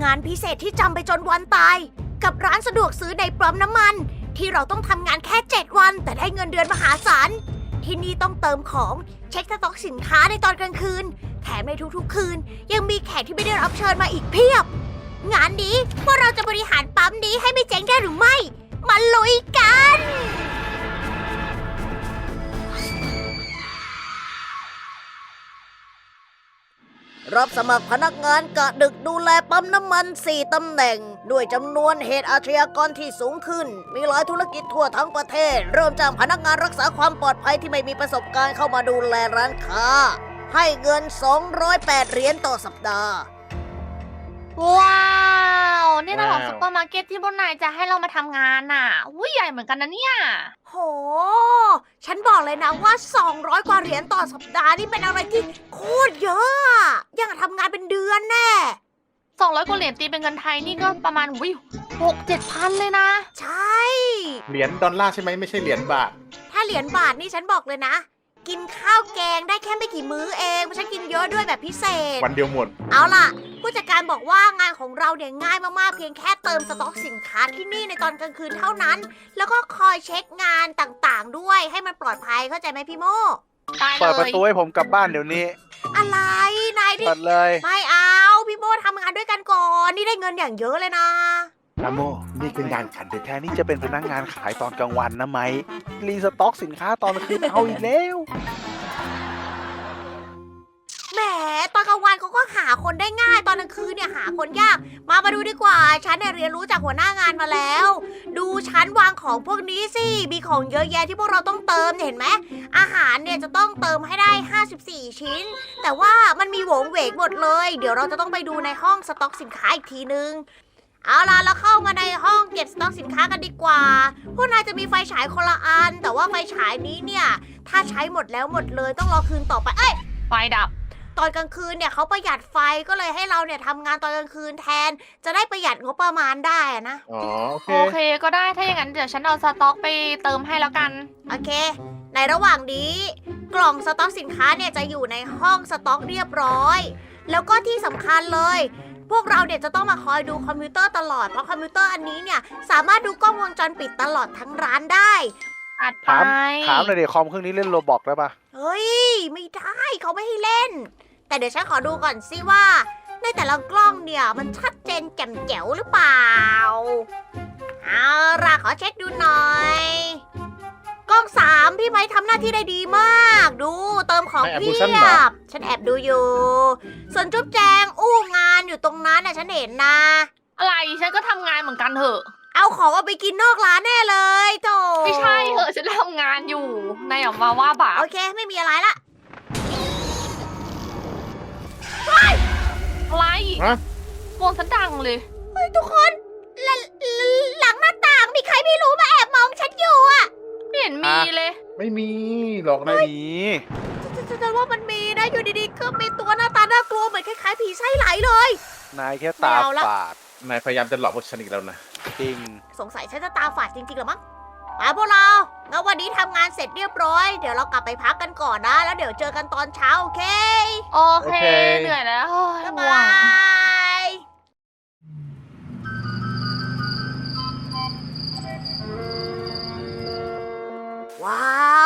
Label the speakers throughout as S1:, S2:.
S1: งานพิเศษที่จำไปจนวันตาย กับร้านสะดวกซื้อในปั๊มน้ำมัน ที่เราต้องทำงานแค่ 7 วัน แต่ได้เงินเดือนมหาศาล ที่นี่ต้องเติมของเช็คสต็อกสินค้าในตอนกลางคืน แถมในทุกๆ คืน ยังมีแขกที่ไม่ได้รับเชิญมาอีกเพียบ งานนี้พวกเราจะบริหารปั๊มนี้ให้ไม่เจ๊งได้หรือไม่ มาลุยกัน รับสมัครพนักงานกะดึกดูแลปั๊มน้ำมัน 4ตำแหน่ง ด้วยจำนวนเหตุอาชญากรที่สูงขึ้น มีหลายธุรกิจทั่วทั้งประเทศ เริ่มจากพนักงานรักษาความปลอดภัยที่ไม่มีประสบการณ์เข้ามาดูแลร้านค้า ให้เงิน 208 เหรียญต่อสัปดาห์
S2: ว้าว นี่นะเหรอ
S3: ว้าว
S2: ซุปเปอร์มาร์เก็ตที่พวกนายจะให้เรามาทำงานน่ะอุ้ยใหญ่เหมือนกันนะเนี่ย
S1: โห ฉันบอกเลยนะว่า 200 กว่าเหรียญต่อสัปดาห์นี่เป็นอะไรที่โคตรเยอะอะยังกับทำงานเป็นเดือนแน่
S2: สองร้อยกว่าเหรียญตีเป็นเงินไทยนี่ก็ประมาณวิวหกเจ็ดพันเลยนะ
S1: ใช่
S3: เหรียญดอลลาร์ใช่ไหมไม่ใช่เหรียญบาท
S1: ถ้าเหรียญบาทนี่ฉันบอกเลยนะ กินข้าวแกงได้แค่ไม่กี่มื้อเองเพราะฉันกินเยอะด้วยแบบพิเศษ
S3: วันเดียวหมด
S1: เอาล่ะ ผู้จัดการบอกว่างานของเราเนี่ยง่ายมากๆ เพียงแค่เติมสต็อกสินค้าที่นี่ในตอนกลางคืนเท่านั้น แล้วก็คอยเช็คงานต่างๆ ด้วยให้มันปลอดภัยเข้าใจไหมพี่โม
S2: ตายเล
S4: เปิดประ
S2: ย
S4: ตูให้ผมกลับบ้านเดี๋ยวนี้
S1: อะไรนายดิ
S4: เปิดเลย
S1: ไม่เอาพี่โมทำงานด้วยกันก่อน นี่ได้เงินอย่างเยอะเลยนะ
S4: นโมนี่คืองานขันเดือแท้นี่จะเป็นพนักงานขายตอนกลางวันนะไหม รีสต็อกสินค้าตอนคืนเอาอีกแล้ว
S1: แหม ตอนกลางวันเขาก็หาคนได้ง่าย ตอนกลางคืนเนี่ยหาคนยาก มามาดูดีกว่า ฉันเนี่ยเรียนรู้จากหัวหน้างานมาแล้ว ดูฉันวางของพวกนี้สิ มีของเยอะแยะที่พวกเราต้องเติมเนี่ยเห็นไหม อาหารเนี่ยจะต้องเติมให้ได้ 54 ชิ้น แต่ว่ามันมีโหวงเหวงหมดเลย เดี๋ยวเราจะต้องไปดูในห้องสต็อกสินค้าอีกทีนึง เอาล่ะเราเข้ามาในห้องเก็บสต็อกสินค้ากันดีกว่า พวกนายจะมีไฟฉายคนละอัน แต่ว่าไฟฉายนี้เนี่ยถ้าใช้หมดแล้วหมดเลยต้องรอคืนต่อไป เอ้ย
S2: ไฟดับ
S1: ตอนกลางคืนเนี่ยเขาประหยัดไฟก็เลยให้เราเนี่ยทำงานตอนกลางคืนแทน จะได้ประหยัดงบประมาณได้อะนะ
S3: อ๋อโอเค
S2: โอเคก็ได้ถ้าอย่างนั้นเดี๋ยวฉันเอาสต็อกไปเติมให้แล้วกัน
S1: โอเค ในระหว่างนี้ กล่องสต็อกสินค้าเนี่ยจะอยู่ในห้องสต็อกเรียบร้อย แล้วก็ที่สำคัญเลย พวกเราเนี่ยจะต้องมาคอยดูคอมพิวเตอร์ตลอด เพราะคอมพิวเตอร์อันนี้เนี่ยสามารถดูกล้องวงจรปิดตลอดทั้งร้านได้
S2: อัดไป
S4: ถาม ถามเลยเดี๋ยวคอมเครื่องนี้เล่นโรบอกได้ปะ
S1: เฮ้ย ไม่ได้เขาไม่ให้เล่น แต่เดี๋ยวฉันขอดูก่อนสิว่า ในแต่ละกล้องเนี่ยมันชัดเจนแจ่มแจ๋วหรือเปล่า เอาล่ะขอเช็คดูหน่อย กล้องสามพี่ไม้ทำหน้าที่ได้ดีมาก ดูเติมของ
S3: ไม่แอบดู
S1: เพี
S3: ฉันเหร
S1: ย
S3: อ
S1: บฉันแอบดูอยู่ ส่วนจุ๊บแจงอู้งานอยู่ตรงนั้นน่ะฉันเห็นนะ
S2: อะไรฉันก็ทำงานเหมือนกันเถอะ
S1: เอาของเอาไปกินนอกร้านแน่เลยโถ
S2: ไม่ใช่เหอะฉันทำงานอยู่นายอย่ามาว่าบาป
S1: โอเค ไม่มีอะไรละ
S2: อะไร
S3: ฮะ
S2: โกนฉันดังเลย
S1: เฮ้ยทุกคนหลหลังหน้าต่างมีใครไม่รู้มาแอบมองฉันอยู่อะ
S2: ไม่เห็นมีเลย
S3: ไม่มีหรอกนะ
S4: ไม่มี
S1: ฉันฉันว่ามันมีนะอยู่ดีๆก็มีตัวหน้าตาน่ากลัวเหมือนคล้ายๆผีไส้ไหลเลย
S4: นายแค่ตา
S1: ไม่เอาละ
S4: ฝาด
S3: นายพยายามจะหลอกพวกฉันอีกแล้วนะ
S4: จริง
S1: สงสัยฉันจะตาฝาดจริงๆเหรอมั้งมาพวกเรางั้นวันนี้ทำงานเสร็จเรียบร้อย เดี๋ยวเรากลับไปพักกันก่อนนะ แล้วเดี๋ยวเจอกันตอนเช้าโอเค
S2: โอเค
S3: โอเค
S2: เหนื่อยแล้วโอ้ย
S1: บ๊าย
S2: ง่ว
S1: บาง ย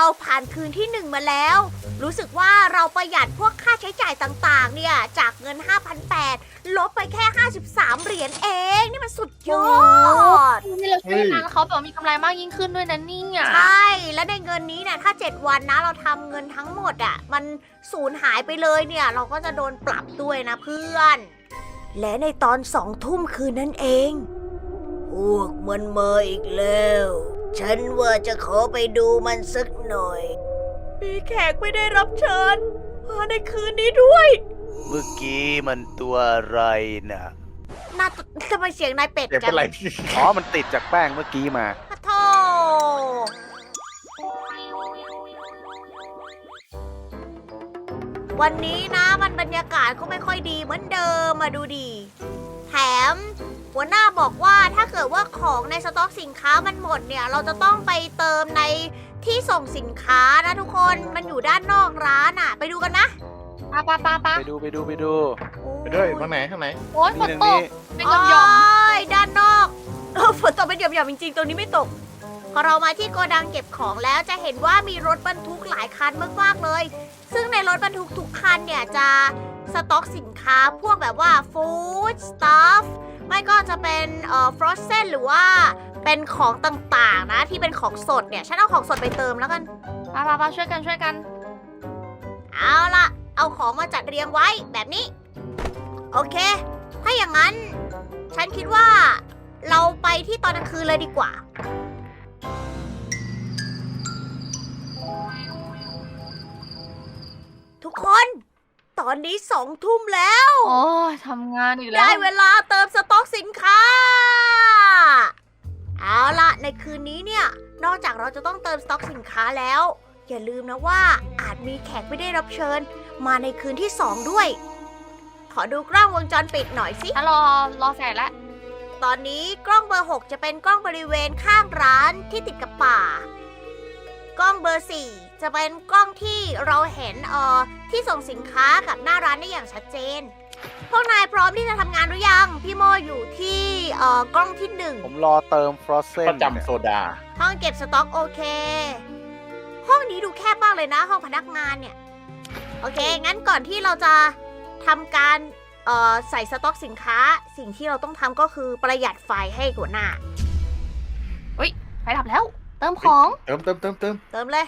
S1: ว้าวผ่านคืนที่หนึ่งมาแล้ว รู้สึกว่าเราประหยัดพวกค่าใช้จ่ายต่างๆ เนี่ย จากเงิน 5,800 ลบไปแค่ 53 เหรียญเอง นี่มันสุดยอด
S2: นี่เราช่วยงานเขาแบบมีกำไรมากยิ่งขึ้นด้วยนะเนี่ย
S1: ใช่ แล้วในเงินนี้เนี่ยถ้า 7 วันนะเราทำเงินทั้งหมดอะ่ะ มันสูญหายไปเลยเนี่ย เราก็จะโดนปรับด้วยนะเพื่อน และในตอนสองทุ่มคืนนั่นเอง พวกมันมาอีกแล้วฉันว่าจะขอไปดูมันสักหน่อย มีแขกไม่ได้รับเชิญมาในคืนนี้ด้วย
S4: เมื่อกี้มันตัวอะไรน่ะ
S1: น่าทำไมเสียงนายเป็ด
S3: เก็บ
S1: จั
S3: เป็น
S1: ง
S3: ไร
S4: อ๋อมันติดจากแป้งเมื่อกี้มา
S1: พะโทวันนี้นะมันบรรยากาศก็ไม่ค่อยดีเหมือนเดิมมาดูดีแถ ม หัวหน้าบอกว่าถ้าเกิดว่าของในสต็อกสินค้ามันหมดเนี่ย เราจะต้องไปเติมในที่ส่งสินค้านะทุกคนมันอยู่ด้านนอกร้านอะ่ะ ไปดูกันนะ
S2: ปะปะปะปะ
S4: ไปดูไปดูไปดู
S1: โอ้
S3: ไปด้วยข้างไหนข้างไหน
S2: โอ๊ยฝน
S4: นี่
S2: ต
S4: นี่
S2: กเป็นยอม
S1: โยด้านนอกเออฝนตกเป็นหย่อมๆจริงๆตรงนี้ไม่ตก พอเรามาที่โกดังเก็บของแล้วจะเห็นว่ามีรถบรรทุกหลายคันมากๆเลย ซึ่งในรถบรรทุกทุกคันเนี่ยจะ สต็อกสินค้าพวกแบบว่าฟู้ดสตัฟไม่ก็จะเป็นเอ่อฟรอสเซนหรือว่าเป็นของต่างๆนะที่เป็นของสดเนี่ย ฉันเอาของสดไปเติมแล้วกัน
S2: ๆมามามาช่วยกันช่วยกัน
S1: เอาล่ะเอาของมาจัดเรียงไว้แบบนี้ โอเค ถ้าอย่างนั้น ฉันคิดว่าเราไปที่ตอนกลางคืนเลยดีกว่า ทุกคนต อนนี้สองทุ่มแล้ว
S2: โอ้ยทำงานอีกแล้
S1: ได้
S2: ว
S1: เวลาเติมสต็อกสินค้า เอาล่ะในคืนนี้เนี่ย นอกจากเราจะต้องเติมสต็อกสินค้าแล้ว อย่าลืมนะว่าอาจมีแขกไม่ได้รับเชิญ มาในคืนที่สองด้วย ขอดูกล้องวงจรปิดหน่อยสิ
S2: ถ้ารอรอแสงแล้ว
S1: ตอนนี้กล้องเบอร์ 6 จะเป็นกล้องบริเวณข้างร้านที่ติดกับป่า กล้องเบอร์4 จะเป็นกล้องที่เราเห็นเอ่อที่ส่งสินค้ากับหน้าร้านได้อย่างชัดเจน พวกนายพร้อมที่จะทำงานหรือยัง พี่โมอยู่ที่เอ่อกล้องที่หนึ่ง
S4: ผมรอเติมฟรอสเซน
S3: ประจำโซดา
S1: ห้องเก็บสต็อกโอเค ห้องนี้ดูแคบมากเลยนะ ห้องพนักงานเนี่ย โอเค งั้นก่อนที่เราจะทำการเอ่อใส่สต็อกสินค้า สิ่งที่เราต้องทำก็คือประหยัดไฟให้หัวหน้า
S2: ไฟดับแล้ว เติมของ
S3: เติมเติมเติมเติม
S1: เติมเลย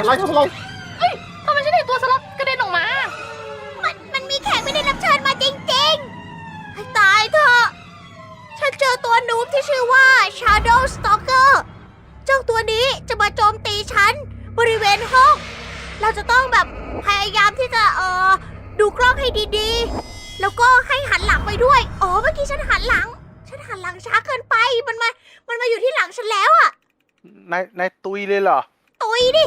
S3: อะไรทำอะไร
S2: ทำไมฉันเห็นตัวสล็อตกระเด็นออกมา
S1: มันมันมีแขกไม่ได้รับเชิญมาจริงๆให้ตายเถอะฉันเจอตัวนูบที่ชื่อว่า Shadow Stalker เจ้าตัวนี้จะมาโจมตีฉัน บริเวณห้อง เราจะต้องแบบพยายามที่จะเออดูกล้องให้ดีๆ แล้วก็ให้หันหลังไปด้วย อ๋อเมื่อกี้ฉันหันหลัง ฉันหันหลังช้าเกินไป มันมา มันมาอยู่ที่หลังฉันแล้วอะ
S4: นายนายตุยเลยเหรอ
S1: ตุยดิ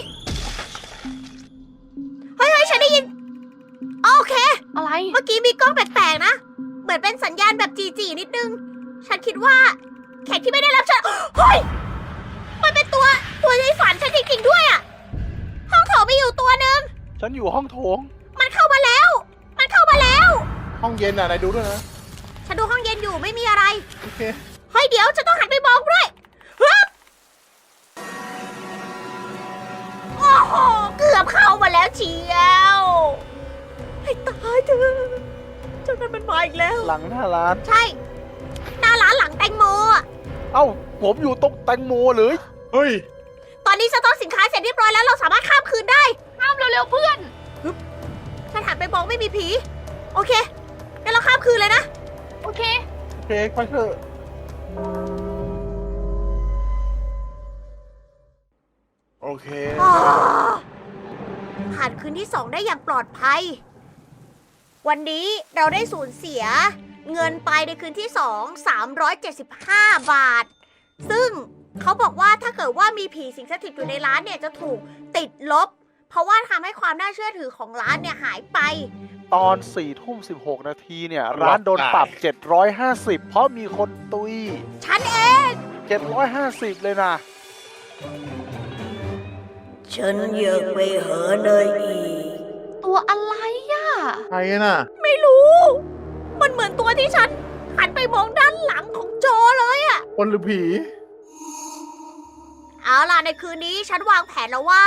S1: โอเค
S2: อะไร
S1: เมื่อกี้มีกล้องแปลกๆนะ เหมือนเป็นสัญญาณแบบจีๆนิดนึง ฉันคิดว่าแขกที่ไม่ได้รับเชิญเฮ้ย มันเป็นตัวตัวในฝันฉันจริงๆด้วยอะห้องโถงมีอยู่ตัวหนึ่ง
S4: ฉันอยู่ห้องโถง
S1: มันเข้ามาแล้ว มันเข้ามาแล้ว
S3: ห้องเย็นอะนายดูด้วยนะ
S1: ฉันดูห้องเย็นอยู่ไม่มีอะไร
S3: โอเค
S1: เฮ้ยเดี๋ยวจะต้องหันไปมองด้วยฮึบโอ้โห เกือบเข้ามาแล้วเชียว ให้ตายเถอะเจ้านั้นมันมาอีกแล้ว
S4: หลังหน้าร้าน
S1: ใช่ หน้าร้านหลังแตงโมอะ
S4: เอ้า ผมอยู่ตรงแตงโมเลย
S3: เฮ้ย
S1: ตอนนี้สต็อกสินค้าเสร็จเรียบร้อยแล้วเราสามารถข้ามคืนได้
S2: ข้ามเร็วๆเพื่อน
S1: ฉันหันไปมองไม่มีผี โอเคงั้นเราข้ามคืนเลยนะ
S2: โอเค
S3: โอเคไปเถอะโอเค
S1: อ่าผ่านคืนที่สองได้อย่างปลอดภัย วันนี้เราได้สูญเสียเงินไปในคืนที่สอง375 บาท ซึ่งเขาบอกว่าถ้าเกิดว่ามีผีสิงสถิตอยู่ในร้านเนี่ยจะถูกติดลบ เพราะว่าทำให้ความน่าเชื่อถือของร้านเนี่ยหายไป
S4: ตอน4ี่ทุ่มสินาทีเนี่ย ร้านโดนปรับ 750 เพราะมีคนตุย
S1: ฉันเอง
S4: 750 เลยนะ
S1: ฉันอยากไปหาเนยอีก
S2: ตัวอะไรอะ
S3: ใครน่ะ
S1: ไม่รู้ มันเหมือนตัวที่ฉันหันไปมองด้านหลังของโจเลยอะ
S3: คนหรือผี
S1: เอาล่ะในคืนนี้ฉันวางแผนแล้วว่า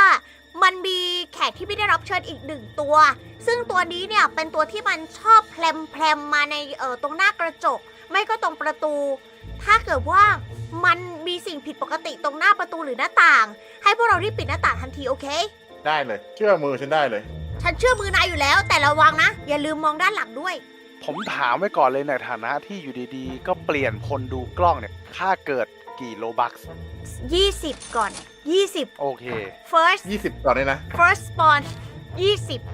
S1: มันมีแขกที่ไม่ได้รับเชิญอีกหนึ่งตัว ซึ่งตัวนี้เนี่ยเป็นตัวที่มันชอบแพลมแพลมมาในเออตรงหน้ากระจก ไม่ก็ตรงประตู ถ้าเกิดว่ามันมีสิ่งผิดปกติตรงหน้าประตูหรือหน้าต่าง ให้พวกเรารีบปิดหน้าต่างทันทีโอเค
S3: ได้เลย เชื่อมือฉันได้เลย
S1: ฉันเชื่อมือนายอยู่แล้ว แต่ระวังนะ อย่าลืมมองด้านหลังด้วย
S4: ผมถามไว้ก่อนเลยในฐานะที่อยู่ดีๆ ก็เปลี่ยนคนดูกล้องเนี่ย ค่าเกิดกี่โลบัค
S1: 20 ก่อน 20
S4: โอเค
S1: first
S3: 20ก่อนเลยนะ
S1: first spawn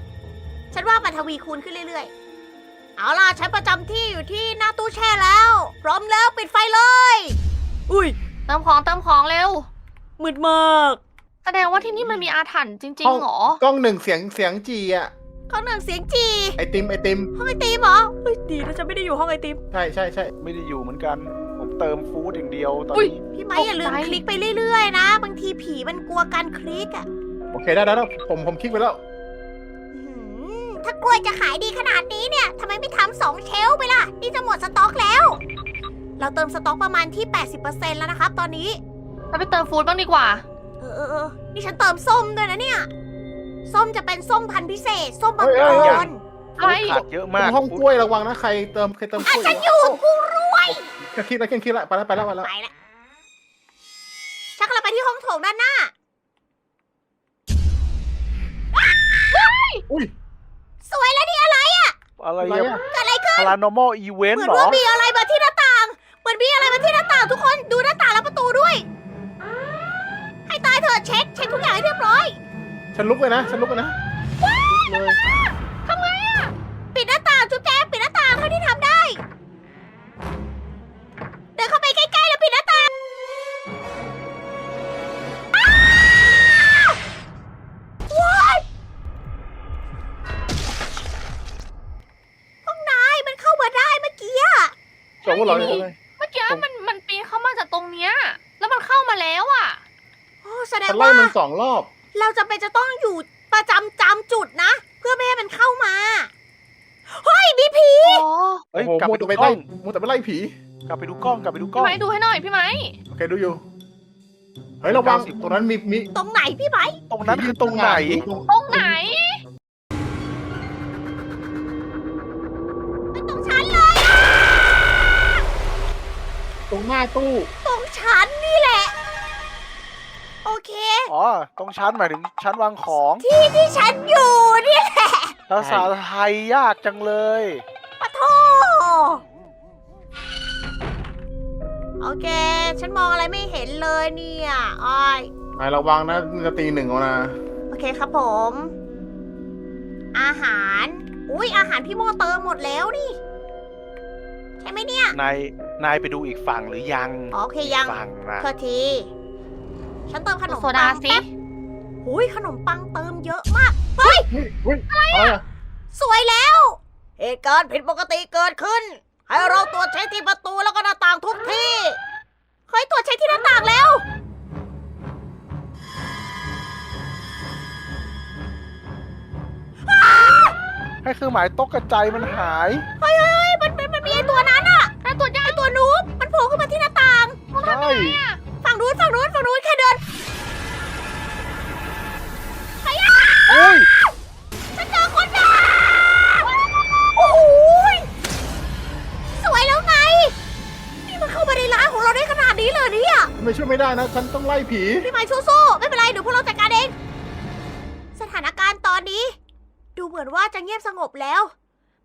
S1: 20 ฉันว่ามันทวีคูณขึ้นเรื่อยๆ เอาล่ะ ฉันประจำที่อยู่ที่หน้าตู้แช่แล้ว พร้อมแล้วปิดไฟเลย อุ้ย
S2: เติมของเติมของเร็ว
S1: มืดมาก
S2: แสดงว่าที่นี่มันมีอาถรรพ์จริง
S3: ห้อง
S2: ๆเหรอ
S3: กล้องหนึ่งเสียงเสียงจีอะ
S1: ข้างหนึ่งเสียงจี
S3: ไอติมไอติม
S1: ห้องไอติมเหรอเฮ้ยดีนะฉันไม่ได้อยู่ห้องไอติม
S3: ใช่ใช่ใช่
S4: ไม่ได้อยู่เหมือนกัน ผมเติมฟู้ดอย่างเดียวตอน
S2: อุ๊ย
S4: นี้
S1: พี่ไม้
S2: ตกใจ
S1: อย่าลืมคลิกไปเรื่อยๆนะ บางทีผีมันกลัวการคลิกอะ
S3: โอเคได้ได้แล้วผมผมคลิกไปแล้ว
S1: อื้อหือถ้ากล้วยจะขายดีขนาดนี้เนี่ยทำไมไม่ทำสองเชลฟ์ไปล่ะ นี่จะหมดสต็อกแล้ว เราเติมสต็อกประมาณที่ 80%แล้วนะครับตอนนี้
S2: เราไปเติมฟู้ดบ้างดีกว่า
S1: เออเออเออนี่ฉันเติมส้มด้วยนะเนี่ย ส้มจะเป็นส้มพันธุ์พิเศษ ส้มบาง
S3: เอ้
S1: ก
S3: ยเอ้ย
S1: ร
S3: เอ้ย
S2: อะไร
S4: ขาดเยอะ
S3: ตร
S4: มาก
S3: งห้องกล้วยระวังนะใครเติมใครเติมก
S1: อะ
S3: ล้วย
S1: ฉันอยู่กูรวย
S3: แค่คิดแล้วแค่คิดแล้วไปแล้วไปแล้วไปแล้ว
S1: ไปละชักเราไปที่ห้องโถงด้านหน้า
S3: อุ้ย
S1: สวยแล้วนี่อะไร
S4: อะไร
S3: อะไร
S4: อะ
S3: อะ
S1: เกิดอะไรขึ้น
S4: paranormal event
S1: เหมือน
S4: เหรอ
S1: ว่ามีอะไรมาที่หน้าต่างเหมือนมีอะไรมาที่หน้าต่างทุกคนดูหน้าต่างและประตูด้วย ให้ตายเถอะเช็คเช็คทุกอย่างให้เรียบร้อย
S3: ฉันลุกเลยนะ ฉันลุกเลยนะลุกเลย
S1: ทำไงอะปิดหน้าต่างจุ๊บแจงปิดหน้าต่างเท่าที่ทำได้ เดินเข้าไปใกล้ๆแล้วปิดหน้าต่างอ้าวว้ายห้องนายมันเข้ามาได้เมื่อกี้อะ
S3: สองคนเหรอเลย
S1: แสดง
S3: ฉันไล่
S1: ว่า
S3: มันสองรอบ
S1: เราจะเป็นจะต้องอยู่ประจำจำจุดนะ เพื่อไม่ให้มันเข้ามา เฮ้ยมีผี
S2: อ๋อ
S4: เฮ้ย
S3: โอ้โห
S4: กลับ
S3: มั
S4: ไป
S3: ว
S4: ดู
S3: แต่ไป
S4: กล้
S3: ไล่
S4: อง
S3: มัวแต่ไปไล่ผี
S4: กลับไปดูกล้องกลับไปดูกล้
S2: พี่
S4: อง
S2: ไม้ดูให้หน่อยพี่ไม้
S3: โอเคดูอยู่ เฮ้ยระวังตรงนั้นมีมี
S1: ตรงไหนพี่ไหม
S4: ตรงนั้นคือตรงไหน
S3: ตรง
S2: ตรงไหน
S1: เป็นตรงชั้นเลย
S3: ตรงหน้าตู้
S1: ตรงชั้นนี่แหละ โอเค
S4: อ๋อ ตรงชั้นหมายถึงชั้นวางของ
S1: ที่ที่ฉันอยู่นี่แหละ
S4: ภาษาไทยยากจังเลย
S1: ปะโทโอเค ฉันมองอะไรไม่เห็นเลยเนี่ยอ้อย
S3: นายระวังนะมันจะตีหนึ่งเอานะ
S1: โอเคครับผม อาหาร อุ้ยอาหารพี่โมเติมหมดแล้วนี่ ใช่ไหมเนี่ย
S4: นาย นายไปดูอีกฝั่งหรือยัง
S1: อ๋อโอเคยัง
S4: อีกฝั่งนะ
S1: เธอที ฉันเติมขนม
S2: โซดา
S1: ปัง
S2: สิ
S1: แป๊บอุ้ยขนมปังเติมเยอะมากเฮ้ย
S3: เฮ้ยเฮ้ยอะไรอะ
S1: สวยแล้ว เหตุการณ์ผิดปกติเกิดขึ้น ให้เราตรวจเช็คที่ประตูแล้วก็หน้าต่างทุกที่เฮ้ยตรวจเช็คที่หน้าต่างแล้ว
S4: ให้เครื่องหมายตกกระจายมันหาย
S1: เฮ้ยเฮ้ยเฮ้ยมันมันมันมีไอตัวนั้นอะไอตัวใหญ่ไอตัวนูบมันโผล่ขึ้นมาที่หน้าต่าง
S4: ใช่
S1: ฝั่งนู้ นฝั่งนู้นฝั่งนู้นแค่เดินไปอะ
S4: อุ้ย
S1: ฉันเจอคนด่าโอ้โหยสวยแล้วไง นี่มันเข้ามาในร้านของเราได้ขนาดนี้เลยเนี่ย
S3: ไม่ช่วยไม่ได้นะ ฉันต้องไล่ผี
S1: พี่ไม้สู้ๆไม่เป็นไรเดี๋ยวพวกเราจัดการเอง สถานการณ์ตอนนี้ ดูเหมือนว่าจะเงียบสงบแล้ว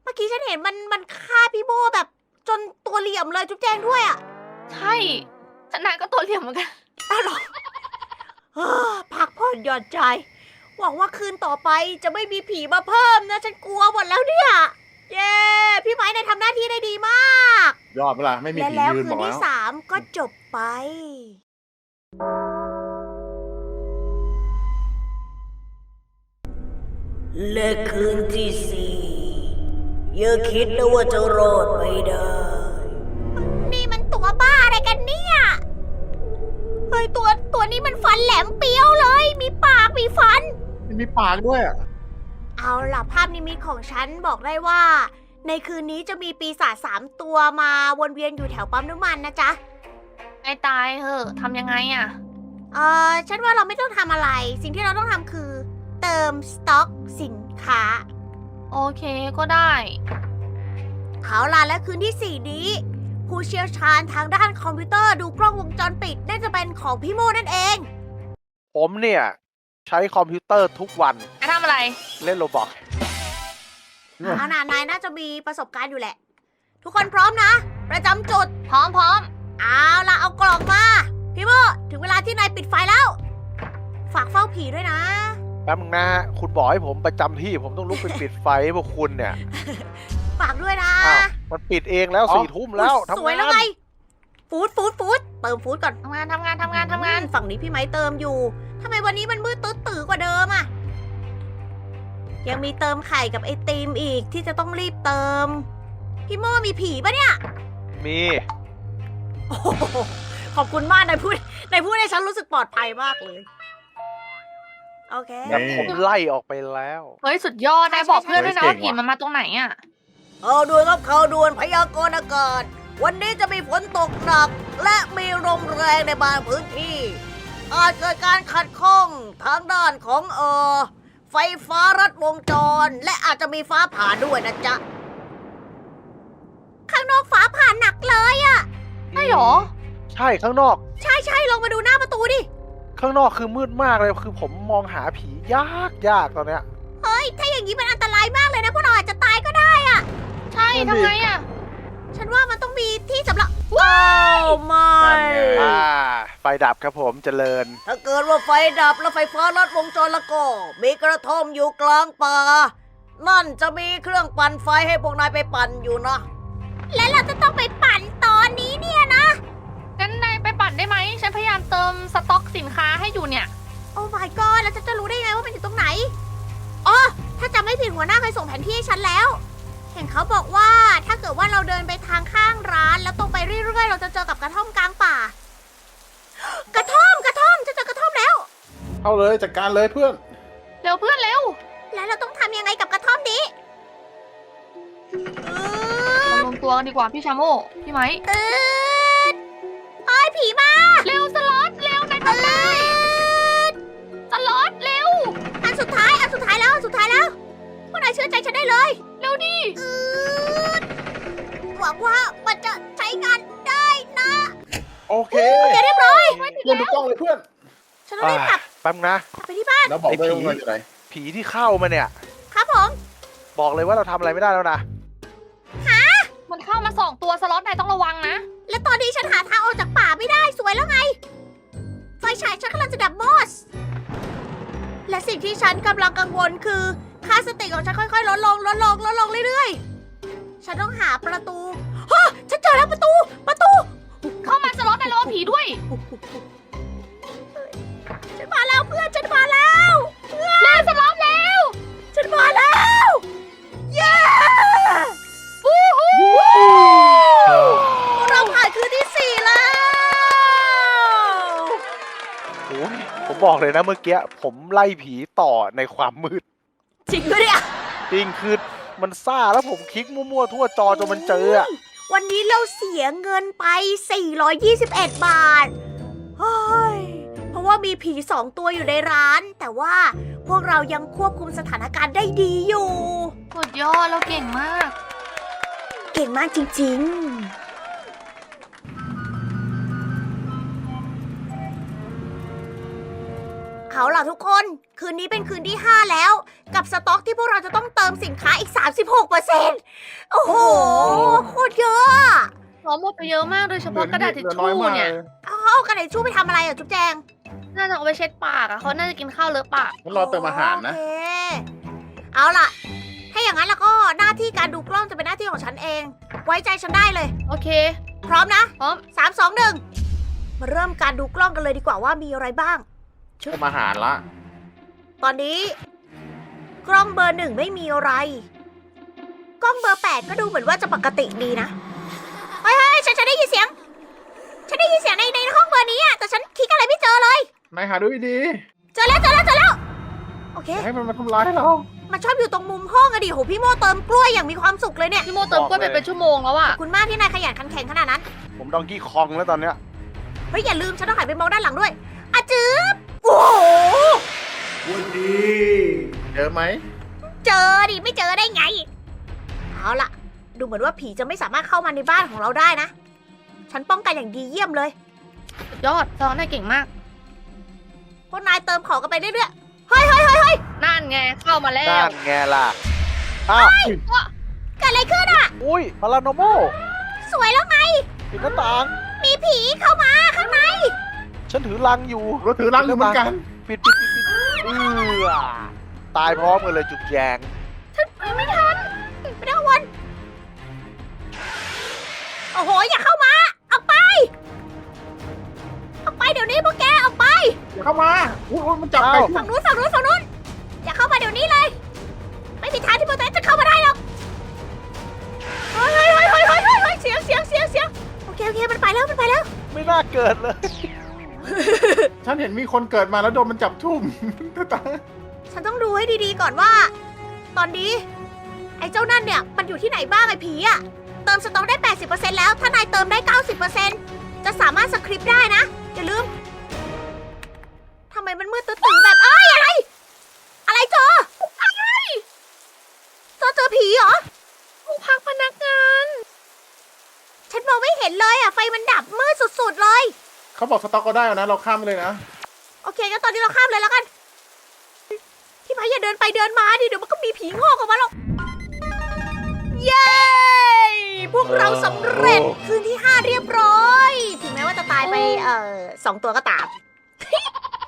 S1: เมื่อกี้ฉันเห็นมันมันฆ่าพี่โบแบบ จนตัวเหลี่ยมเลยจุ๊บแจงด้วยอะ
S2: ใช่ฉันนายก็ตัวเหลี่ยมเหมือนกัน
S1: อ้าวเหรอเอ้อพักผ่อนหย่อนใจ หวังว่าคืนต่อไปจะไม่มีผีมาเพิ่มนะ ฉันกลัวหมดแล้วเนี่ย เย้ พี่ไม้นายทำหน้าที่ได้ดีมาก
S3: ยอดเวลาไม่มี
S1: และ
S3: ผี
S1: แล้ว
S3: ยืน
S1: คื
S3: บอนก
S1: ที่
S3: แล้ว
S1: สามก็จบไป และคืนที่สี่อย่าคิดนะว่าจะรอดไปได้ เฮ้ยตัวตัวนี้มันฟันแหลมเปียวเลย มีปากมีฟัน
S3: มีปากด้วยอะ
S1: เอาล่ะภาพนิมิตของฉันบอกได้ว่า ในคืนนี้จะมีปีศาจสามตัวมาวนเวียนอยู่แถวปั๊มน้ำมันนะจ๊ะ
S2: ไอ้ตายเหอะทำยังไงอะ
S1: เออฉันว่าเราไม่ต้องทำอะไร สิ่งที่เราต้องทำคือ เติมสต็อกสินค้า
S2: โอเคก็ได้
S1: เอาล่ะและคืนที่4นี้ ผู้เชี่ยวชาญทางด้านคอมพิวเตอร์ดูกล้องวงจรปิดน่าจะเป็นของพี่โมนั่นเอง
S4: ผมเนี่ย ใช้คอมพิวเตอร์ทุกวัน
S2: จะทำอะไร
S4: เล่นโรบอก
S1: เอาน่ะนายน่าจะมีประสบการณ์อยู่แหละ ทุกคนพร้อมนะ ประจำจุด
S2: พร้อมพร้อม
S1: เอาล่ะเอากล่องมา พี่โมถึงเวลาที่นายปิดไฟแล้ว ฝากเฝ้าผีด้วยนะ
S4: แป๊บนึงนะฮะคุณบอกให้ผมประจำที่ผมต้องลุกไปปิดไฟให้พวกคุณเนี่ย
S1: ฝากด้วยนะ
S4: อ้าว มันปิดเองแล้วสี่ทุ่มแล้ว
S1: อุ๊ย
S4: ทำ
S1: สวย
S4: งา
S1: แล้ว
S4: น
S1: ไงฟูดฟูดฟูดเติมฟูดก่อน
S2: ทำงานทำงานทำงานทำงาน
S1: ฝั่งนี้พี่ไม้เติมอยู่ทำไมวันนี้มันมืดตื้อตื่กว่าเดิมอะยังมีเติมไข่กับไอติมอีกที่จะต้องรีบเติม พี่โมมีผีปะเนี่ย
S4: มี
S1: โอ้โหขอบคุณมากนายพูดนายพูดให้ฉันรู้สึกปลอดภัยมากเลยโอเค
S3: นี่
S4: ผมไล่ออกไปแล้ว
S2: เฮ้ย สุดยอดนายบอกเพื่อนด้วยนะ
S3: เฮ้ย
S2: ว่า
S3: เก่
S2: ผี
S3: งว่ะ
S2: มันมาตรงไหนอะ
S1: ข่าวด่วนครับข่าวด่วนพยากรณ์อากาศ วันนี้จะมีฝนตกหนัก และมีลมแรงในบางพื้นที่ อาจเกิดการขัดข้องทางด้านของเออไฟฟ้ารัดวงจร และอาจจะมีฟ้าผ่าด้วยนะจ๊ะ ข้างนอกฟ้าผ่าหนักเลยอะ
S2: ใช่หรอ
S4: ใช่ข้างนอก
S1: ใช่ใช่ลองมาดูหน้าประตูดิ
S4: ข้างนอกคือมืดมากเลยคือผมมองหาผียากยากตอนเนี้ย
S1: เฮ้ย ถ้าอย่างนี้มันอันตรายมากเลยนะพวกเราอาจจะตายก็ได้
S2: ใช่ ทำไงอะ
S1: ฉันว่ามันต้องมีที่สำหรับว้าวไม่
S3: นั่นไง
S4: อ่าไฟดับครับผมเจริญ
S1: ถ้าเกิดว่าไฟดับแล้วไฟฟ้าลัดวงจรแล้วก็ มีกระท่อมอยู่กลางป่า นั่นจะมีเครื่องปั่นไฟให้พวกนายไปปั่นอยู่นะ และเราจะต้องไปปั่นตอนนี้เนี่ยนะ
S2: งั้นนายไปปั่นได้ไหม ฉันพยายามเติมสต็อกสินค้าให้อยู่เนี่ย
S1: โอ้ my god แล้วฉันจะรู้ได้ไงว่ามันอยู่ตรงไหน อ๋อ ถ้าจำไม่ผิดหัวหน้าเคยส่งแผนที่ให้ฉันแล้วเห็นเขาบอกว่าถ้าเกิดว่าเราเดินไปทางข้างร้าน แล้วตรงไปเรื่อยๆ เราจะเจอกับกระท่อมกลางป่า กระท่อมกระท่อมจะเจอกระท่อมแล้ว
S3: เข้าเลยจัดการเลยเพื่อน
S2: เร็วเพื่อนเร็ว
S1: แล้วเราต้องทำยังไงกับกระท่อมนี้เอ
S2: เรา
S1: อ
S2: รวมตัวกันดีกว่าพี่ชาโมพี่ไหม
S1: เออเอ้ยผีมา
S2: เร็วสล็อตเร็วนายทำได้สล็อตเร็ว
S1: อันสุดท้ายอันสุดท้ายแล้วอันสุดท้ายแล้วพวกนายเชื่อใจฉันได้เลย
S2: เร็วดิ
S1: อืดหวังว่ามันจะใช้งานได้นะ
S3: โอเค
S1: โอเคเรียบร้อย
S3: เพื่อนดูกล้องเลยเพื่อน
S1: ฉันต้องรีบกลับ
S4: แป๊บนะ
S1: กลับไปที่บ้าน
S3: แล้วบอกด้วย
S4: ไอ้
S3: ว่า
S4: ผี
S3: มันอยู่ไหน
S4: ผีที่เข้ามาเนี่ย
S1: ครับผม
S4: บอกเลยว่าเราทำอะไรไม่ได้แล้วนะ
S2: มันเข้ามาสองตัวสล็อตนายต้องระวังนะ
S1: และตอนนี้ฉันหาทางออกจากป่าไม่ได้สวยแล้วไง ไฟฉายฉันกำลังจะดับมอส และสิ่งที่ฉันกำลังกังวลคือ ค่าสติของฉันค่อยๆลดลงลดลงลดลงเรื่อยๆ ฉันต้องหาประตูฮะฉันเจอแล้วประตู ประตู
S2: เข้ามาสล็อตนายระวังผีด้วย
S1: ฉันมาแล้วเพื่อนฉันมา
S4: บอกเลยนะเมื่อกี้ผมไล่ผีต่อในความมืด
S1: จริงปะเนี่ย
S4: จริงคือมันซ่าแล้วผมคลิกมั่วๆทั่วจอจนมันเจออะ
S1: วันนี้เราเสียเงินไป 421 บาทเฮ้ยเพราะว่ามีผีสองตัวอยู่ในร้าน แต่ว่าพวกเรายังควบคุมสถานการณ์ได้ดีอยู่
S2: สุดยอดเราเก่งมาก
S1: เก่งมากจริงๆ เอาล่ะทุกคน คืนนี้เป็นคืนที่ 5 แล้ว กับสต็อกที่พวกเราจะต้องเติมสินค้าอีก 36%โอ้โหโคตรเยอะอะ
S2: เราหมดไปเยอะมากโดยเฉพาะกระดาษทิช
S3: หลือ
S2: ชู่
S3: อยมาก
S2: เนี่ย
S3: ล
S1: เอาเอากระดาษทิชชู่ไปทำอะไรอะจุ๊บแจง
S2: น่าจะเอาไปเช็ดปากอะเขาน่าจะกินข้าวเลอะปาก
S3: งั้นรอเติมอาหารนะ
S1: โอเคเอาล่ะ ถ้าอย่างนั้นแล้วก็หน้าที่การดูกล้องจะเป็นหน้าที่ของฉันเอง ไว้ใจฉันได้เลย
S2: โอเค
S1: พร้อมนะ
S2: พร้อม
S1: สามสองหนึ่งมาเริ่มการดูกล้องกันเลยดีกว่าว่ามีอะไรบ้าง
S3: เติมอาหารละ
S1: ตอนนี้ กล้องเบอร์หนึ่งไม่มีอะไร กล้องเบอร์แปดก็ดูเหมือนว่าจะปกติดีนะ เฮ้ยเฮ้ยฉันฉันได้ยินเสียง ฉันได้ยินเสียงในในห้องเบอร์นี้อะแต่ฉันคลิกอะไรไม่เจอเลย
S3: นายหาดูดี
S1: เจอแล้วเจอแล้วเจอแล้ว โอเค
S3: ๆอย่าให้มันมาทำร้ายเรา
S1: มันชอบอยู่ตรงมุมห้องอะดิโหพี่โมเติมกล้วยอย่างมีความสุขเลยเนี่ย
S2: พี่โมเติมกล้วยไปเป็นชั่วโมงแล้วอะ
S1: ขอบคุณมากที่นายขยันขันแข็งขนาดนั้น
S4: ผมดองกี้คองแล้วตอนเนี้ย
S1: เฮ้ยอย่าลืมฉันต้องหันไปมองด้านหลังด้วยอาจืบ โอ้โห
S3: วันดีเจอไหม
S1: เจอดิไม่เจอได้ไง เอาล่ะ ดูเหมือนว่าผีจะไม่สามารถเข้ามาในบ้านของเราได้นะ ฉันป้องกันอย่างดีเยี่ยมเลย
S2: สุดยอดสล็อตนายเก่งมาก
S1: พวกนายเติมของกันไปเรื่อยๆ เฮ้ยเฮ้ยเฮ้ยเฮ้ย
S2: นั่นไงเข้ามาแล้
S4: นั่
S2: วน
S4: ไงล่ะ อ้าว
S1: เกิดอะไรขึ้นอะ
S4: อุ้ยพาราโนโม
S1: สวยแล้วไง
S4: ปิดหน้าต่าง
S1: มีผีเข้ามาข้างใน
S4: ฉันถือลังอยู่
S3: รถถือรังอยู่เหมือนกัน
S4: ปิดปิดปิดปิดเออตายพร้อมกันเลยจุดแยง
S1: ฉันไม่ทันไม่ได้วัน โอ้โห อย่าเข้ามา ออกไป ออกไปเดี๋ยวนี้พวกแก ออกไป
S3: อย่าเข้ามาอุ้ยอุ๊ยมันจับไป
S4: เอ้า
S1: ฝั่งนู้นฝั่งนู้นฝั่งนู้น อย่าเข้ามาเดี๋ยวนี้เลย ไม่มีทางที่โมเตสจะเข้ามาได้หรอก เฮ้ยเฮ้ยเฮ้ยเฮ้ยเฮ้ยเฮ้ยเสียงเสียงเสียงเสียงโอเคโอเค มันไปแล้ว มันไปแล้ว
S4: ไม่น่าเกิดเลย
S3: ฉันเห็นมีคนเกิดมาแล้วโดนมันจับทุ่มตา
S1: ฉันต้องดูให้ดีๆก่อนว่า ตอนนี้ ไอ้เจ้านั่นเนี่ย มันอยู่ที่ไหนบ้างไอ้ผีอะเติมสต็อกได้ 80%แล้ว ถ้านายเติมได้ 90%จะสามารถสคริปต์ได้นะ อย่าลืมทำไมมันมืดตื้อๆแบบเอ้ยอะไร อะไรเจออะไรเจอเจอผีเหรอ
S2: ผู้พักพนักงาน
S1: ฉันมองไม่เห็นเลยอะไฟมันดับมืดสุดๆเลย
S3: เขาบอกสต็อกก็ได้แล้วนะ เราข้ามไปเลยนะ
S1: โอเคงั้นตอนนี้เราข้ามเลยแล้วกัน พี่ไม้อย่าเดินไปเดินมาดิเดี๋ยวมันก็มีผีงอกออกมาหรอก เย้ พวกเราสำเร็จ
S3: โอ้
S1: คืนที่ 5 เรียบร้อย ถึงแม้ว่าจะตายไปเอ่อสองตัวก็ตาม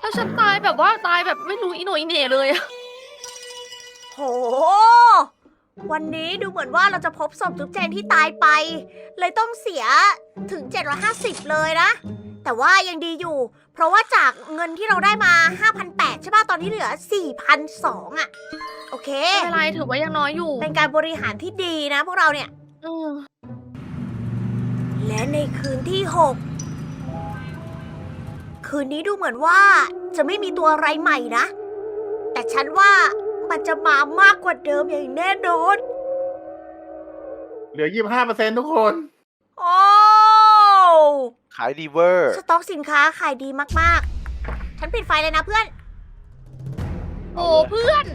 S2: แล้วฉันตายแบบว่าตายแบบไม่รู้อีโหนอีเหน่เลยอะ
S1: โห วันนี้ดูเหมือนว่าเราจะพบศพจุ๊บแจงที่ตายไป เลยต้องเสียถึง 750 เลยนะ แต่ว่ายังดีอยู่ เพราะว่าจากเงินที่เราได้มา 5,800 ใช่ป่ะ ตอนนี้เหลือ 4,200อะ โอเค
S2: ไม่เป็นไรถือว่ายังน้อยอยู่
S1: เป็นการบริหารที่ดีนะ พวกเราเนี่ย
S2: อืม
S1: และในคืนที่ 6 คืนนี้ดูเหมือนว่าจะไม่มีตัวอะไรใหม่นะ แต่ฉันว่ามันจะมามากกว่าเดิมอย่างแน่นอน
S3: เหลือ 25%ทุกคน
S1: โอ้
S4: ขายดีเวอร์
S1: สต็อกสินค้าขายดีมากๆ ฉันปิดไฟเลยนะเพื่อน
S2: โอ้เพื่อน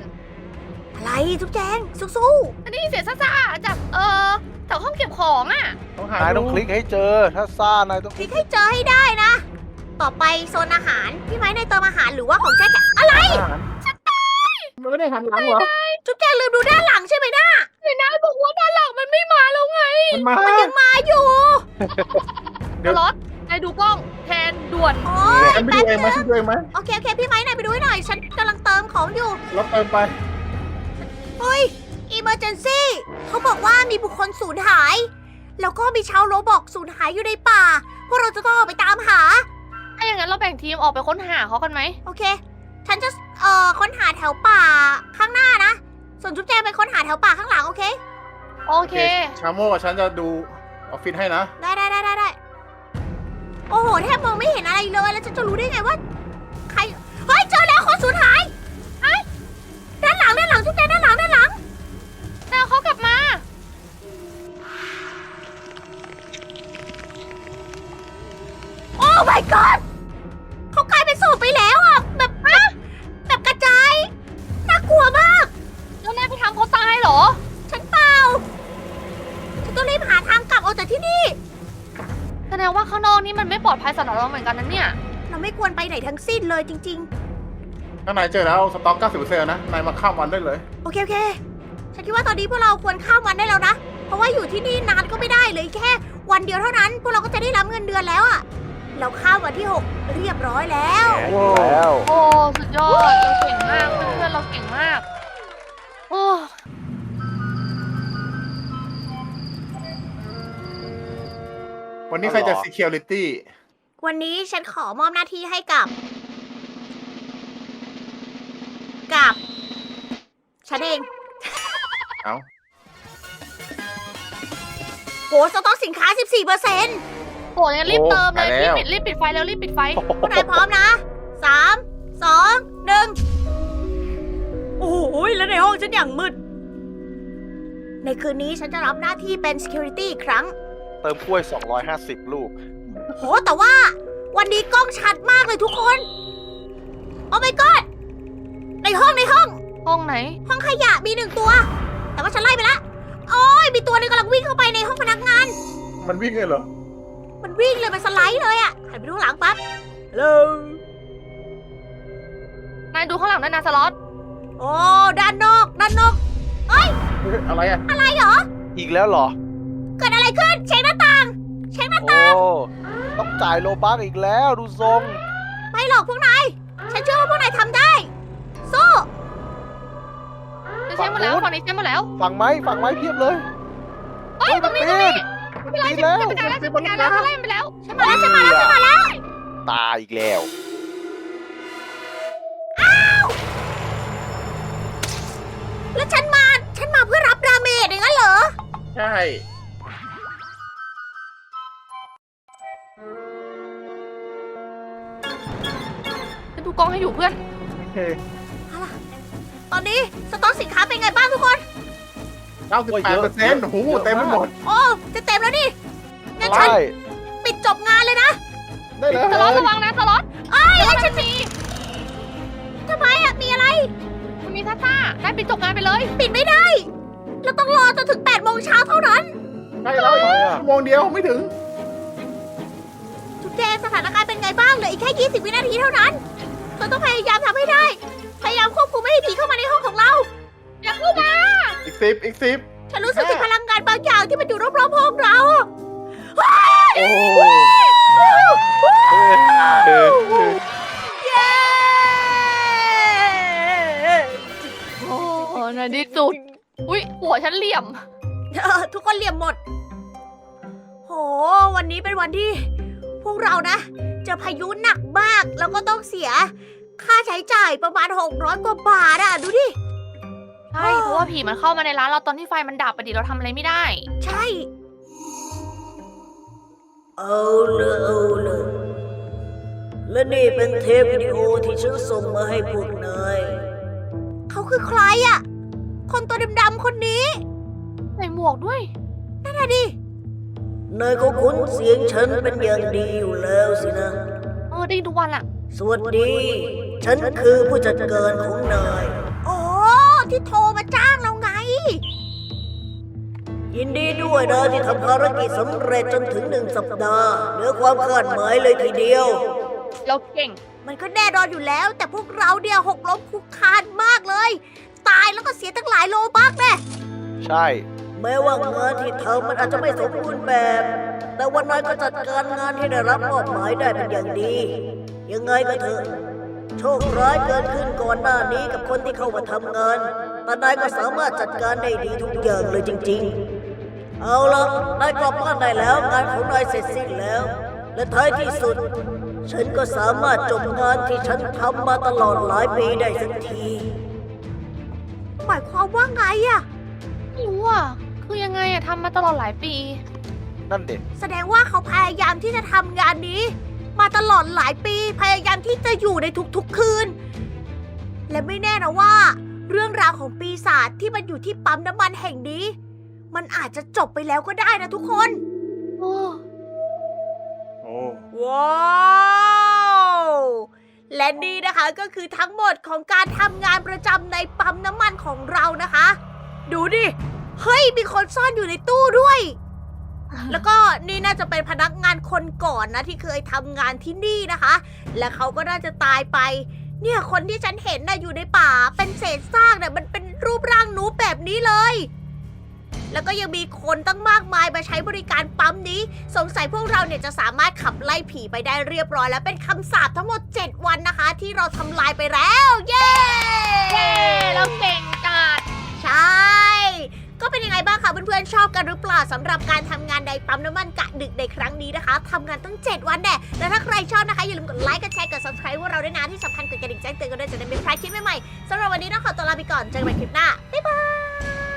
S1: อะไรทุกแจงสู้
S2: อันนี้เสียซ่าๆจากเออจากห้องเก็บของอะ
S3: ต้องหานา
S4: ยต้อง
S3: ดู
S4: คลิกให้เจอ ถ้าซ่านายต้อง
S1: ๆคลิกให้เจอให้ได้นะ ต่อไปโซนอาหาร พี่ไม้ในเติมอาหารหรือว่าของใช้แกะอะไร
S3: มันไม่ได้หันหลังเหรอ
S1: จุ๊บแจงลืมดูด้านหลังใช่ไหมนะ
S2: เดี๋ยวนายบอกว่าด้านหลังมันไม่มาแล้วไง
S3: มันมา
S1: มันยังมาอยู่
S3: เดี๋ยว
S2: รถนายดูกล้องแทนด่วน
S1: โอ้ย
S3: ฉันไป
S1: แป๊
S3: ดู
S1: บ
S3: เองไหม
S1: นึง
S3: ฉันดูเองไหม
S1: โอเคโอเคพี่ไม้นายไปดูให้หน่อย ฉันกำลังเติมของอยู่
S3: รถเติมไป
S1: เฮ้ย emergency เขาบอกว่ามีบุคคลสูญหาย แล้วก็มีชาวโรบอกสูญหายอยู่ในป่า พวกเราจะต้องออกไปตามหา
S2: ถ้าอย่างนั้นเราแบ่งทีมออกไปค้นหาเขากันไหม
S1: โอเค ฉันจะ เอ่อ ค้นหาแถวป่าข้างหน้านะ ส่วนจุ๊บแจงไปค้นหาแถวป่าข้างหลัง โอเค
S2: โอเค
S3: ชาโม่กับฉันจะดูออฟฟิศให้นะ
S1: ได้ได้ได้ได้ได้โอ้โห แทบมองไม่เห็นอะไรเลย แล้วฉันจะรู้ได้ไงว่า ใคร เฮ้ย เจอแล้วคนสูญหายเฮ้ยด้านหลังด้านหลังจุ๊บแจงด้านหลังด้านหลัง
S2: แต่เขากลับมา
S1: โอ้ my god มั
S2: นไม่ปลอดภัยสำหรับเราเหมือนกันนะเนี่ย
S1: เราไม่ควรไปไหนทั้งสิ้นเลยจริง
S3: ถ้านายเจอแล้วสต็อก90%นะนายมาข้ามวันได้เลย
S1: ๆ โอเคโอเคฉันคิดว่าตอนนี้พวกเราควรข้ามวันได้แล้วนะ เพราะว่าอยู่ที่นี่นานก็ไม่ได้เลยแค่ วันเดียวเท่านั้น พวกเราก็จะได้รับเงินเดือนแล้วอะเราข้ามวันที่ 6 เรียบร้อยแล้ว
S4: แหมอยู่แล้ว
S2: โอ้สุดยอดเราเก่งมากเพื่อนๆเราเก่งมากโอ้
S3: วันนี้ใครจะ
S4: อ๋อ
S3: security
S1: วันนี้ฉันขอมอบหน้าที่ให้กับ กับ ฉันเอง
S3: เอ้า
S1: โหสต็อกสินค้า 14เปอร์เซ็นต์
S2: โหงั้นรีบ
S3: โอ้
S2: เติมเลย
S3: ไปแล้
S2: รีบ
S3: ว
S2: ปิดรีบปิดไฟแล้วรีบปิดไฟ
S1: พวกนายพร้อมนะสามสองหนึ่งโอ้โหแล้วในห้องฉันอย่างมืด ในคืนนี้ฉันจะรับหน้าที่เป็น security อีกครั้ง
S4: เติมกล้วย 250 ลูก
S1: โหแต่ว่าวันนี้กล้องชัดมากเลยทุกคน โอ้ my god ในห้องในห้อง
S2: ห้องไหน
S1: ห้องขยะมีหนึ่งตัว แต่ว่าฉันไล่ไปละ โอ้ยมีตัวหนึงกำลังวิ่งเข้าไปในห้องพนักงาน
S3: มันวิ่งเลยเหรอ
S1: มันวิ่งเลยมันสไลด์เลยอะหันไปดูข้างหลังปั๊บฮัลโหล
S2: นายดูข้างหลังด้วยนะสล็อต
S1: โอ้ด้านนอกด้านนอก
S3: เฮ้ยอะไรอะ
S1: อะไรเหรอ
S4: อีกแล้วเหรอ
S1: เกิดอะไรขึ้น เช็คหน้าต่าง เช็คหน้า
S4: โอ้ ต้องจ่ายโลบักอีกแล้วดูทรง
S1: ไม่หรอกพวกนาย ฉันเชื่อว่าพวกนายทำได้ สู้
S2: จะใช้หมดแล้ว
S4: ฝั่งนู้น
S2: ฝั่งนี้ใช้หมดแล้ว
S4: ฝั่งไม้ฝั่งไม้เพียบเลย
S2: เฮ้ยตรงนี้ตรงนี้
S4: มันปีนแล้ว
S2: จะไปการแล้วจะไปการแล้วเขาไล่มันไปแล้ว
S1: ฉันมาแล้วฉันมาแล้วฉันมาแล้ว
S4: ตายอีกแล้ว
S1: แล้วฉันมาฉันมาเพื่อรับดาเมจอย่างนั้นเหรอ
S3: ใช่
S2: ล้องให้อยู่เพื่อน
S3: โอเค
S1: ตอนนี้สต็อกสินค้าเป็นไงบ้างทุกคน
S3: 98เปอร์เซ็นต์โอ้โหเต็มไปหมด
S1: โอ้จะเต็มแล้วนี่งั้นฉัน
S4: ใช่
S1: ปิดจบงานเลยนะ
S3: ได้เลย
S2: สล็อตระวังนะสล็อต
S1: เอ้ย
S2: แล้วฉันมี
S1: ทำไมอะมีอะไร
S2: มันมีท่าท่าได้ปิดจบงานไปเลย
S1: ปิดไม่ได้ เราต้องรอจนถึง8โมงเช้าเท่านั้น
S3: ใกล้แล้วอีกชั่วโมงเดียวไม่ถึง
S1: จุดแดงสถานการณ์เป็นไงบ้างเหลืออีกแค่ 20 วินาทีเท่านั้น เราต้องพยายามทำให้ได้ พยายามควบคุมไม่ให้ผีเข้ามาในห้องของเรา
S2: อย่าเข้ามา
S3: อีกสิบอีกสิบ
S1: ฉันรู้สึกถึงพลังงานบางอย่างที่มันอยู่รอบๆห้องเรา
S4: โอ้
S1: เย้
S2: โอ้ในที่สุด อุ้ยหัวฉันเหลี่ยม
S1: เออทุกคนเหลี่ยมหมด โห วันนี้เป็นวันที่ พวกเรานะเจอพายุหนักมากแล้วก็ต้องเสีย ค่าใช้จ่ายประมาณ 600 กว่าบาทอะดูดิ
S2: ใช่เพราะว่าผีมันเข้ามาในร้านเราตอนที่ไฟมันดับไปดิเราทำอะไรไม่ได้
S1: ใช่ เอาเลยเอาเลยและนี่เป็นเทปวิดีโอที่ฉันส่งมาให้พวกนายเขาคือใครอะคนตัวดำๆคนนี้
S2: ใส่หมวกด้วย
S1: นั่นน่ะดิ นายก็คุ้นเสียงฉันเป็นอย่างดีอยู่แล้วสินะ
S2: เออได้ยินทุกวันอะ
S1: สวัสดี ฉันคือผู้จัดการของนายอ๋อที่โทรมาจ้างเราไง ยินดีด้วยนะที่ทำภารกิจสำเร็จจนถึงหนึ่งสัปดาห์เหนือความคาดหมายเลยทีเดียว
S2: เราเก่ง
S1: มันก็แน่นอนอยู่แล้ว แต่พวกเราเนี่ยหกล้มคุกคานมากเลย ตายแล้วก็เสียตั้งหลายโลบักแน่
S4: ใช่
S1: แม้ว่างานที่ทำมันอาจจะไม่สมบูรณ์แบบ แต่วันนั้นก็จัดการงานที่ได้รับมอบหมายได้เป็นอย่างดี ยังไงก็เถอะ โชคร้ายเกิดขึ้นก่อนหน้านี้กับคนที่เข้ามาทำงาน แต่นายก็สามารถจัดการได้ดีทุกอย่างเลยจริง ๆ เอาละนายกลับบ้านได้แล้ว งานของนายเสร็จสิ้นแล้ว และท้ายที่สุด ฉันก็สามารถจบงานที่ฉันทำมาตลอดหลายปีได้สักที หมายความว่าไงอะ
S2: ไม่รู้อะ คือยังไงอะทำมาตลอดหลายปี
S4: นั่นเด็ด
S1: แสดงว่าเขาพยายามที่จะทำงานนี้ มาตลอดหลายปีพยายามที่จะอยู่ในทุกๆคืน และไม่แน่นะว่า เรื่องราวของปีศาจที่มันอยู่ที่ปั๊มน้ำมันแห่งนี้ มันอาจจะจบไปแล้วก็ได้นะทุกคน
S2: โอ้
S3: โอ้
S1: ว้าวและนี่นะคะก็คือทั้งหมดของการทำงานประจำในปั๊มน้ำมันของเรานะคะ ดูดิ เฮ้ย มีคนซ่อนอยู่ในตู้ด้วย แล้วก็นี่น่าจะเป็นพนักงานคนก่อนนะที่เคยทำงานที่นี่นะคะ และเขาก็น่าจะตายไป เนี่ยคนที่ฉันเห็นน่ะอยู่ในป่า เป็นเศษซากเนี่ยมันเป็นรูปร่างหนูแบบนี้เลย แล้วก็ยังมีคนตั้งมากมายมาใช้บริการปั๊มนี้ สงสัยพวกเราเนี่ยจะสามารถขับไล่ผีไปได้เรียบร้อย แล้วเป็นคำสาปทั้งหมด 7 วันนะคะ ที่เราทำลายไปแล้ว เย้
S2: เย้ เราเก่งจัด
S1: ใช่ ก็เป็นยังไงบ้างคะเพื่อนๆชอบกันหรือเปล่าสำหรับการทำงานในปั๊มน้ำมันกะดึกในครั้งนี้นะคะทำงานตั้ง 7 วันแน่และถ้าใครชอบนะคะอย่าลืมกดไลค์กดแชร์กด subscribe พวกเราด้วยนะที่สำคัญกดกระดิ่งแจ้งเตือนกันด้วยจะได้ไม่พลาดคลิปใหม่ๆสำหรับวันนี้ต้องขอตัวลาไปก่อนเจอกันใหม่คลิปหน้าบ๊ายบาย